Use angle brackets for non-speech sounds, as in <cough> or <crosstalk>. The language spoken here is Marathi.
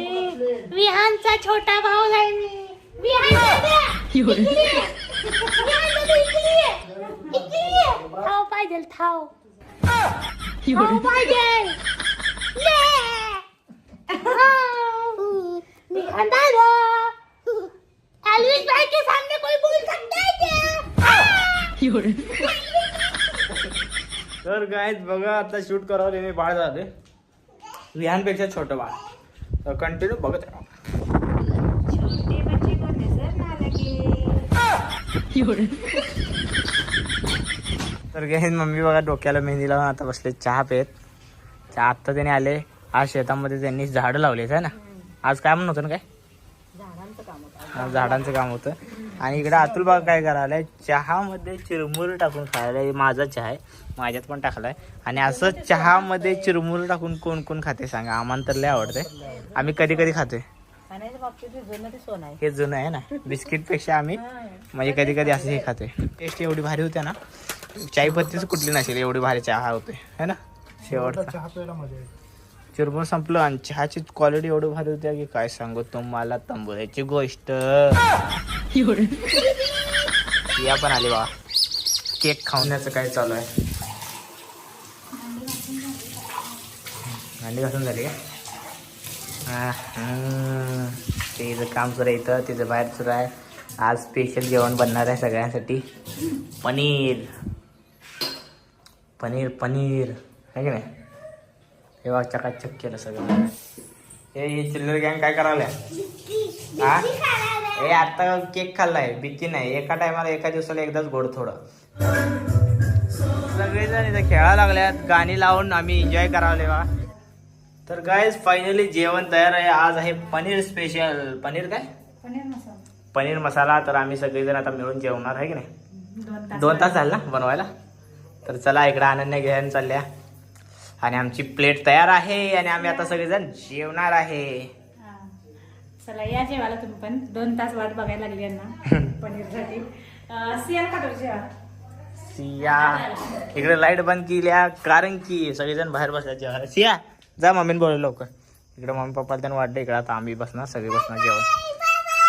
विहानचा छोटा भाऊ आहे मी. विहान दादा, इकडे ये. विहान दादा, इकडे ये. इकडे ये. थाव पाहिजे थाव थाव पाहिजे ले. थाव. विहान दादा एल्विस भाई के सामने कोई बोल सकता है क्या तर काय बघा आता शूट करावं मी बाळ झाले विहानपेक्षा छोटं बाळ. तर कंटिन्यू बघत राहा. छोटे बच्चे को नजर ना लगे तर काय मम्मी बघा डोक्याला मेहंदी लावून आता बसले. चहा पेत. चहा आत्ता त्याने आले. आज शेतामध्ये त्यांनी झाडं लावलेत है ना? आज काय म्हणून होतं ना काय? झाडांचं काम होतं. हा, झाडांचं काम होतं. आणि इकडे अतुल बाग काय करायलाय चहामध्ये चिरमुर टाकून खायला माझा चहा आहे. माझ्यात पण टाकलाय. आणि असं चहामध्ये चिरमुर टाकून कोण कोण खाते सांगा? आम्हाला तर लय आवडते. आम्ही कधी कधी खातोय. हे जुनं ते सोनं आहे. हे जुनं आहे ना? बिस्किटपेक्षा आम्ही म्हणजे कधी कधी असं हे खातोय. टेस्ट एवढी भारी होते ना? चाय पत्तीच कुठली नसेल एवढी भारी चहा होते. है ना? शेवटचा. चिरमुर संपलं. आणि चहाची क्वालिटी एवढं भारी होती की काय सांगू तुम्हाला तंबोऱ्याची गोष्ट. या पण आली बा केक खावण्याचं काय चालू आहे? भांडी घासून झाली का? तिचं काम सुरू आहे इथं. तिचं बाहेर सुरू आहे. आज स्पेशल जेवण बनणार आहे सगळ्यांसाठी. पनीर. पनीर पनीर. आहे की नाही? हे बघ चकाचक केलं सगळं? हे हे चिल्लर गँग काय करायला? हा? हे आता केक खाल्लाय भीती नाही. एका टायमाला एका दिवसाला एकदाच गोड थोडं. सगळेजण इथं खेळायला लागल्यात गाणी लावून आम्ही एन्जॉय करावले बा तर काय फायनली जेवण तयार आहे. आज आहे पनीर स्पेशल पनीर काय? पनीर मसाला. पनीर मसाला. तर आम्ही सगळेजण आता मिळून जेवणार आहे की नाही? दोन तास दोन तास झाले ना बनवायला? तर चला इकडं अनन्या घेऊन चालल्या. आणि आमची प्लेट तयार आहे आणि आम्ही आता सगळेजण जेवणार आहे. चला या जेवायला तुम्ही पण. दोन तास वाट बघायला लागली यांना. <laughs> पनीरसाठी सियाल का जेवा? सिया. इकडे लाइट बंद केल्या कारण की सगळेजण बाहेर बसल्या जेवायला. सिया जा मम्मीने बोलव लवकर. इकडे मम्मी पप्पा त्यांना वाटलं इकडे आता आम्ही बसणार सगळे बसणार जेवण